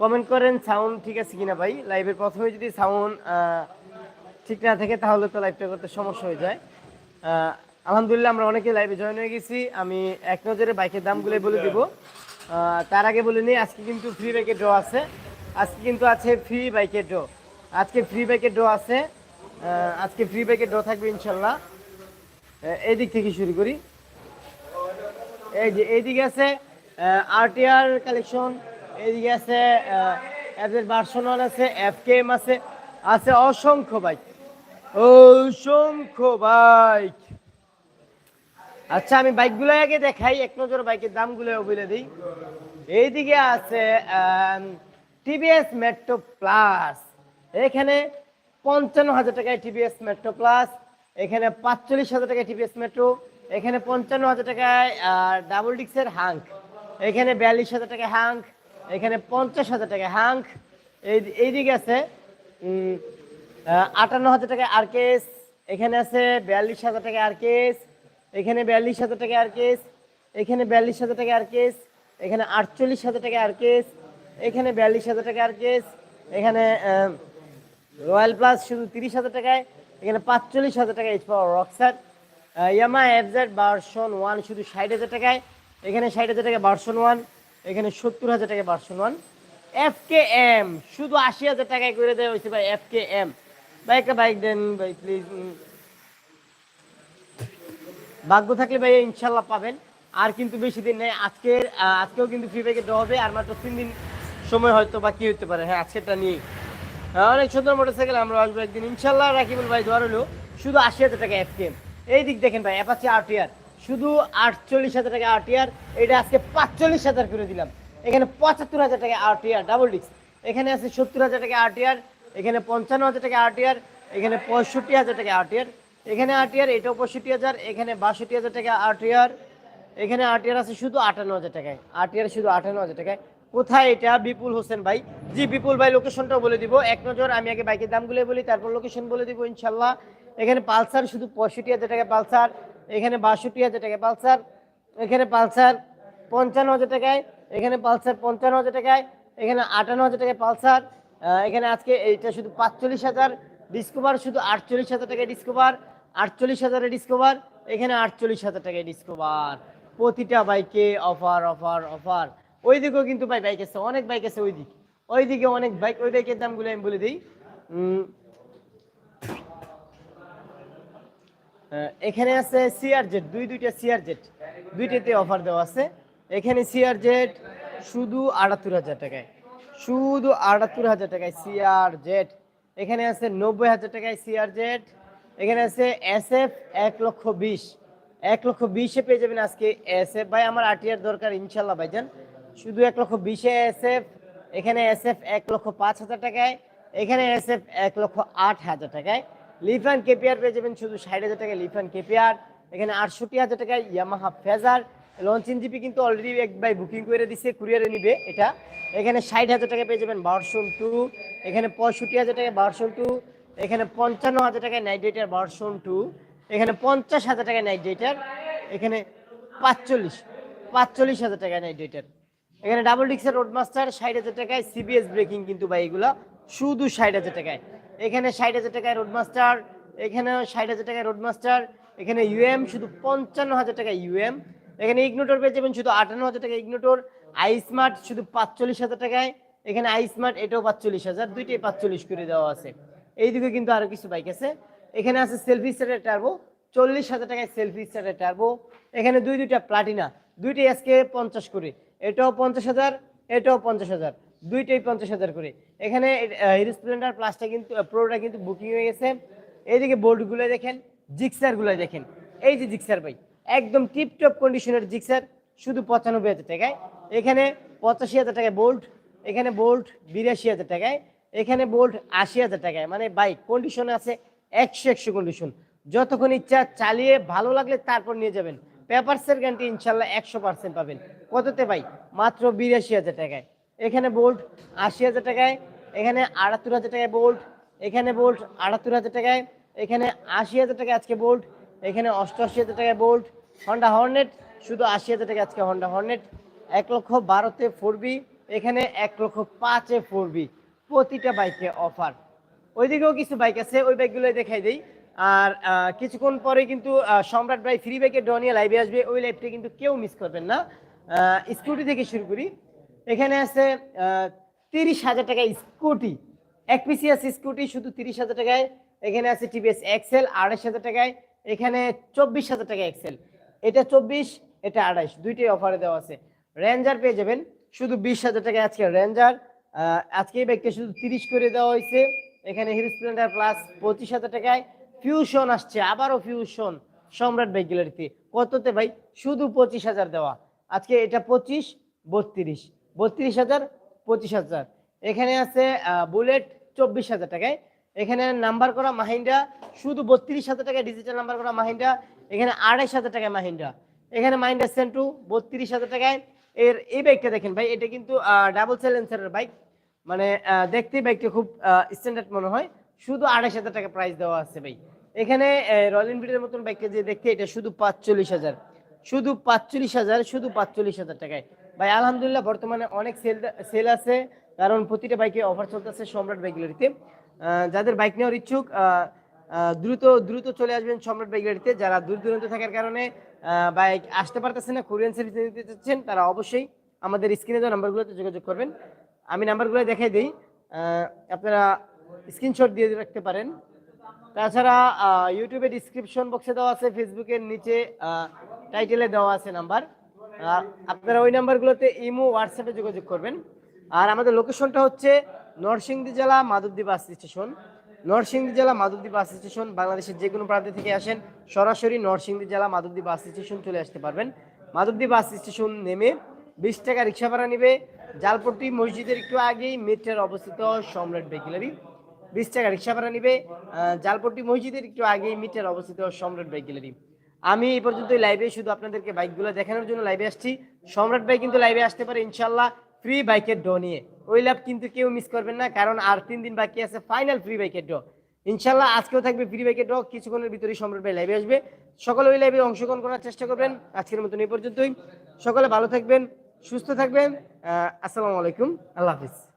Comment করেন sound ঠিক আছে কিনা ভাই? লাইভের প্রথমে যদি সাউন্ড ঠিক না থাকে, তাহলে তো লাইভটা করতে সমস্যা হয়ে যায়। আলহামদুলিল্লাহ আমরা অনেকে লাইভে জয়েন হয়ে গেছি। আমি এক নজরে বাইকের দামগুলো বলে দিব। তার আগে বলে নিই, আজকে কিন্তু ফ্রি বাইকের ড্র আছে। আজকে কিন্তু আছে ফ্রি বাইকের ড্র আজকে ফ্রি বাইকের ড্র আছে। আজকে ফ্রি বাইকের ড্র থাকবে ইনশাল্লাহ। এই দিক থেকে শুরু করি। এই যে এইদিকে আছে আরটিআর কালেকশন এইদিকে আছে এফের ভার্সন আছে এফ কে এম আছে। আছে অসংখ্য বাইক অসংখ্য বাইক আচ্ছা আমি বাইকগুলো আগে দেখাই, এক নজর বাইকের দামগুলো বলে দিই। এইদিকে আছে টিভিএস মেট্রো প্লাস এখানে পঞ্চান্ন হাজার টাকায় টিভিএস মেট্রো প্লাস এখানে পাঁচচল্লিশ হাজার টাকায় টিভিএস মেট্রো এখানে পঞ্চান্ন হাজার টাকায় ডাবল ডিক্সের হাঙ্ক এখানে বিয়াল্লিশ হাজার টাকায় হাঙ্ক এখানে পঞ্চাশ হাজার টাকা। হাঙ্ক, এই এইদিকে আছে আটান্ন হাজার টাকায় আরকেস এখানে আছে বিয়াল্লিশ হাজার টাকায় আরকেস এখানে বিয়াল্লিশ হাজার টাকা আর কেস এখানে বিয়াল্লিশ হাজার টাকা আর কেস এখানে আটচল্লিশ হাজার টাকা আর কেস এখানে বিয়াল্লিশ হাজার টাকা আর কেস এখানে রয়্যাল প্লাস শুধু তিরিশ হাজার টাকায়, এখানে পাঁচচল্লিশ হাজার টাকা এইচ পাওয়ার রক্সার ইয়ামা এফজেড ভার্সন ওয়ান শুধু ষাট হাজার টাকায়, এখানে ষাট হাজার টাকা ভার্সন ওয়ান এখানে সত্তর হাজার টাকা version one F K M শুধু আশি হাজার টাকায় করে দেওয়া হয়েছে ভাই এফ কে এম ভাই, একটা বাইক দেন ভাই প্লিজ ভাগ্য থাকলে ভাই, ইনশাল্লাহ পাবেন। আর কিন্তু বেশি দিন নেই, আজকের আজকেও কিন্তু ফ্রি প্যাকেট দেওয়া হবে, আর মাত্র তিন দিন সময় হয়তো বাকি হতে পারে। হ্যাঁ আজকেরটা নিয়ে। অনেক সুন্দর মোটরসাইকেল আমরা আসব একদিন। ইনশাল্লাহ রাকিবুল ভাই ধর শুধু আশি হাজার টাকা এফকেএম এই দিক দেখেন ভাই অ্যাপাচি আর আরটিআর শুধু আটচল্লিশ হাজার টাকা আরটিআর এটা আজকে পাঁচচল্লিশ হাজার করে দিলাম। এখানে পঁচাত্তর হাজার টাকা আরটিআর ডাবল ডিস্ক এখানে আছে সত্তর হাজার টাকা আরটিআর এখানে পঞ্চান্ন হাজার টাকা আরটিআর এখানে পঁয়ষট্টি হাজার টাকা আরটিআর এখানে আরটিআর এটাও পঁয়ষট্টি হাজার, এখানে বাষট্টি হাজার টাকা আরটিআর এখানে আরটিআর আছে শুধু আটান্ন হাজার টাকায়। আরটিআর শুধু আটান্ন হাজার টাকায়। কোথায় এটা? বিপুল হোসেন ভাই। জি, বিপুল ভাই লোকেশনটাও বলে দিব। এক নজর, আমি আগে বাইকের দামগুলো বলি, তারপর লোকেশন বলে দিব ইনশাল্লাহ। এখানে পালসার শুধু পঁয়ষট্টি হাজার টাকা পালসার। এখানে বাষট্টি হাজার টাকা পালসার, এখানে পালসার পঞ্চান্ন হাজার টাকায়, এখানে পালসার পঞ্চান্ন হাজার টাকায়, এখানে আটান্ন হাজার টাকায় পালসার এখানে আজকে এইটা শুধু পাঁচচল্লিশ হাজার, ডিসকভার শুধু আটচল্লিশ হাজার টাকায় ডিসকভার, আটচল্লিশ হাজারে ডিসকভার, এখানে আটচল্লিশ হাজার টাকায় ডিসকভার। প্রতিটা বাইকে অফার অফার অফার। ওই দিকেও কিন্তু ভাই বাইক আছে, অনেক বাইক আছে ওই দিকে। ওই দিকে অনেক বাইক, ওই বাইকের দামগুলো আমি বলে দিই। এখানে আছে সিআর জেট দুই দুইটা সিআর জেট দুইটাতে অফার দেওয়া আছে। এখানে সিআর জেট শুধু আটাত্তর হাজার টাকায়। শুধু আটাত্তর হাজার টাকায় সিআর জেট এখানে আছে নব্বই হাজার টাকায় সিআর জেট এখানে আছে এস এফ এক লক্ষ বিশ। এক লক্ষ বিশে পেয়ে যাবেন আজকে এস এফ ভাই, আমার আটিয়ার দরকার ইনশাল্লাহ ভাইজান। শুধু এক লক্ষ বিশে এস এফ এখানে এস এফ এক লক্ষ পাঁচ হাজার টাকায়। এখানে এস এফ এক লক্ষ আট হাজার টাকায়। লিফান কেপিআর পেয়ে যাবেন শুধু ষাট হাজার টাকায় লিফান কেপিআর, এখানে আটষট্টি হাজার টাকায় ইয়ামাহা ফেজার। লঞ্চিন জিপি কিন্তু অলরেডি এক বুকিং করে দিছে কুরিয়ারে নিবে এটা। এখানে ষাট হাজার টাকা পেয়ে যাবেন ভার্সন টু এখানে পঁয়ষট্টি হাজার টাকায় ভার্সন টু এখানে পঞ্চান্ন হাজার টাকায় নাইট ডেটার ভার্সন টু এখানে পঞ্চাশ হাজার টাকায় নাইট ডেটার এখানে পাঁচচল্লিশ পাঁচচল্লিশ হাজার টাকায় নাইট ডেটার এখানে ডাবল ডিক্সের রোড মাস্টার ষাট হাজার টাকায় সিবিএস ব্রেকিং কিন্তু ভাই এগুলো, শুধু ষাট হাজার টাকায়। এখানে ষাট হাজার টাকায় রোড মাস্টার এখানেও ষাট হাজার টাকায় রোড মাস্টার এখানে ইউএম শুধু পঞ্চান্ন হাজার টাকায় ইউএম এখানে ইগনোটর পেয়ে যাবেন শুধু আটান্ন হাজার টাকা ইগনোটর আই স্মার্ট শুধু পাঁচচল্লিশ হাজার টাকায়, এখানে আই স্মার্ট এটাও পাঁচচল্লিশ হাজার, দুইটাই পাঁচচল্লিশ করে দেওয়া আছে। এইদিকে কিন্তু আরও কিছু বাইক আছে। এখানে আছে সেলফি স্টারের টার্বো চল্লিশ হাজার টাকায় সেলফি স্টারের টার্বো এখানে দুই দুইটা প্লাটিনা দুইটাই আজকে পঞ্চাশ করে। এটাও পঞ্চাশ হাজার, এটাও পঞ্চাশ হাজার। দুইটাই পঞ্চাশ হাজার করে। এখানে স্প্লেন্ডার প্লাসটা কিন্তু প্রোটা কিন্তু বুকিং হয়ে গেছে। এইদিকে বোর্ডগুলো দেখেন জিক্সারগুলো দেখেন। এই যে জিক্সার ভাই, একদম টিপটপ কন্ডিশনের জিক্সার শুধু পঁচানব্বই হাজার টাকায়। এখানে পঁচাশি হাজার টাকায় বোল্ট এখানে বোল্ট বিরাশি হাজার টাকায়, এখানে বোল্ট আশি হাজার টাকায়। মানে বাইক কন্ডিশন আছে একশো একশো কন্ডিশন যতক্ষণ ইচ্ছা চালিয়ে ভালো লাগলে তারপর নিয়ে যাবেন। পেপারসের গ্যারান্টি ইনশাল্লাহ একশো পার্সেন্ট পাবেন। কততে ভাই? মাত্র বিরাশি হাজার টাকায়। এখানে বোল্ট আশি হাজার টাকায়, এখানে আটাত্তর হাজার টাকায় বোল্ট, এখানে বোল্ট আটাত্তর হাজার টাকায়, এখানে আশি হাজার টাকায় আজকে বোল্ট, এখানে অষ্টআশি হাজার টাকায় বোল্ট হন্ডা হর্নেট শুধু আশি হাজার টাকা আজকে হন্ডা হর্নেট এক লক্ষ বারোতে ফোর বি এখানে এক লক্ষ পাঁচে ফোর বি প্রতিটা বাইকে অফার ওইদিকেও কিছু বাইক আছে, ওই বাইকগুলো দেখাই দিই। আর কিছুক্ষণ পরে কিন্তু সম্রাট ভাই ফ্রি বাইকের ড্র নিয়ে লাইভে আসবে, ওই লাইভটা কিন্তু কেউ মিস করবেন না। স্কুটি থেকে শুরু করি। এখানে আছে তিরিশ হাজার টাকায় স্কুটি। এক পিসি আছে স্কুটি, শুধু তিরিশ হাজার টাকায়। এখানে আছে টিভিএস এক্সেল, আড়াইশ হাজার টাকায়। এখানে চব্বিশ হাজার টাকা এক্সেল। এটা চব্বিশ, এটা আড়াইশ, দুইটাই অফারে দেওয়া আছে। রেঞ্জার পেয়ে যাবেন। শুধু বিশ হাজার টাকায় আজকে রেঞ্জার আজকে এই ব্যাগটা শুধু তিরিশ করে দেওয়া হয়েছে। এখানে হিরো স্প্লেন্ডার প্লাস পঁচিশ হাজার টাকায়। ফিউশন আসছে, আবারও ফিউশন সম্রাট বাইক গ্যালারিতে কততে ভাই? শুধু পঁচিশ হাজার দেওয়া। আজকে এটা পঁচিশ, বত্রিশ। বত্রিশ হাজার পঁচিশ হাজার। এখানে আছে বুলেট চব্বিশ হাজার টাকায়। এখানে নাম্বার করা মাহিন্দ্রা শুধু বত্রিশ হাজার টাকায় ডিজিটাল নাম্বার করা মাহিন্দ্রা এখানে আড়াইশ হাজার টাকায় মাহিন্দ্রা। এখানে মাহিন্দ্রা সেন্টু বত্রিশ হাজার টাকায়। এর এই বাইকটা দেখেন ভাই এটা কিন্তু ডাবল সেলেন্সারের বাইক মানে আহ, দেখতেই বাইকটা খুব স্ট্যান্ডার্ড মনে হয়। শুধু আড়াইশ হাজার টাকা প্রাইস দেওয়া আছে ভাই। এখানে রয়্যাল এনফিল্ডের মতন বাইকটা যে দেখতে এটা শুধু পাঁচচল্লিশ হাজার। শুধু পাঁচচল্লিশ হাজার শুধু পাঁচচল্লিশ হাজার টাকায়। ভাই, আলহামদুলিল্লাহ, বর্তমানে অনেক সেল সেল আছে, কারণ প্রতিটা বাইকে অফার চলতেছে সম্রাট বাইকগুলিতে যাদের বাইক নেওয়ার ইচ্ছুক দ্রুত দ্রুত চলে আসবেন সম্রাট বাইকগুলিতে যারা দূর দূরান্ত থাকার কারণে বাইক আসতে পারতেছে না কোরিয়ান সার্ভিস নিতে চাচ্ছেন, তারা অবশ্যই আমাদের স্ক্রিনে দেওয়া নাম্বারগুলোতে যোগাযোগ করবেন। আমি নাম্বারগুলো দেখাই দিই। আপনারা স্ক্রিনশট দিয়ে রাখতে পারেন। তাছাড়া ইউটিউবে ডিসক্রিপশন বক্সে দেওয়া আছে ফেসবুকের নিচে টাইটেলে দেওয়া আছে নাম্বার আপনারা ওই নাম্বারগুলোতে ইমো, হোয়াটসঅ্যাপে যোগাযোগ করবেন। আর আমাদের লোকেশনটা হচ্ছে নরসিংদী জেলা মাধবদী বাস স্টেশন। নরসিংদী জেলা মাধবদী বাস স্টেশন, বাংলাদেশের যে কোনো প্রান্ত থেকে আসেন, সরাসরি নরসিংদী জেলা মাধবদী বাস স্টেশন চলে আসতে পারবেন। মাধবদী বাস স্টেশন নেমে বিশ টাকা রিক্সা ভাড়া নেবে। জালপট্টি মসজিদের একটু আগেই মেট্রের অবস্থিত সম্রাট বেকিলারি বিশ টাকা রিক্সা ভাড়া নেবে। জালপট্টি মসজিদের একটু আগেই মিটার অবস্থিত সম্রাট বাইক গ্যালারি আমি এই পর্যন্ত লাইভে শুধু আপনাদেরকে বাইকগুলো দেখানোর জন্য লাইভে আসছি। সম্রাট ভাই কিন্তু লাইভে আসতে পারে ইনশাল্লাহ ফ্রি বাইকের ডো নিয়ে। ওই লাভ কিন্তু কেউ মিস করবেন না, কারণ আর তিন দিন বাকি আছে ফাইনাল ফ্রি বাইকের ডো ইনশাল্লাহ আজকেও থাকবে ফ্রি বাইকের ডো কিছুক্ষণের ভিতরেই সম্রাট ভাই লাইভে আসবে। সকলে ওই লাইভে অংশগ্রহণ করার চেষ্টা করবেন। আজকের মতন এই পর্যন্তই। সকলে ভালো থাকবেন, সুস্থ থাকবেন। আসসালামু আলাইকুম, আল্লাহ হাফিজ।